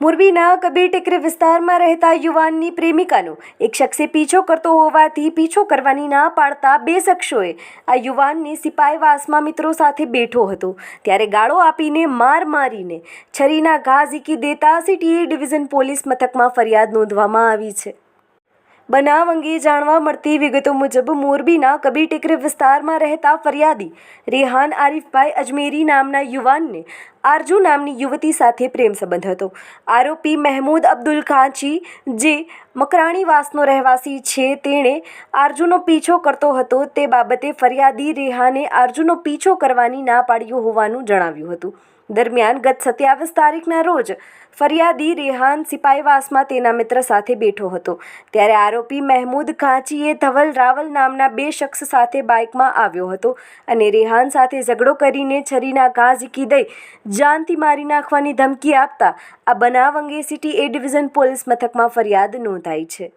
મોરબીના કબીર ટેકરી વિસ્તારમાં રહેતા યુવાનની પ્રેમિકાનો એક શખ્સે પીછો કરતો હોવાથી પીછો કરવાની ના પાડતા બે શખ્સોએ આ યુવાનને સિપાહીવાસમાં મિત્રો સાથે બેઠો હતો. ત્યારે ગાળો આપીને માર મારીને છરીના ઘા ઝીકી દેતા સિટી ડિવિઝન પોલીસ મથકમાં ફરિયાદ નોંધવામાં આવી છે. બનાવ અંગે જાણવા મળતી વિગતો મુજબ મોરબીના કબીર ટેકરી વિસ્તારમાં રહેતા ફરિયાદી રેહાન આરીફભાઈ અજમેરી નામના યુવાનને આરજુ નામની યુવતી સાથે પ્રેમ સંબંધ હતો. આરોપી મહેમૂદ અબ્દુલ ખાંચી જે મકરાણીવાસનો રહેવાસી છે, તેણે આરજુનો પીછો કરતો હતો. તે બાબતે ફરિયાદી રેહાને આરજુનો પીછો કરવાની ના પાડ્યો હોવાનું જણાવ્યું હતું. દરમિયાન ગત સત્યાવીસ તારીખના રોજ ફરિયાદી રેહાન સિપાઈવાસમાં તેના મિત્ર સાથે બેઠો હતો. ત્યારે આરોપી મહેમૂદ ખાંચીએ ધવલ રાવલ નામના બે શખ્સ સાથે બાઇકમાં આવ્યો હતો અને રેહાન સાથે ઝઘડો કરીને છરીના ઘા ઝીકી દઈ જાનથી મારી નાખવાની ધમકી આપતા આ બનાવ અંગે સિટી એ ડિવિઝન પોલીસ મથકમાં ફરિયાદ નોંધાઈ છે.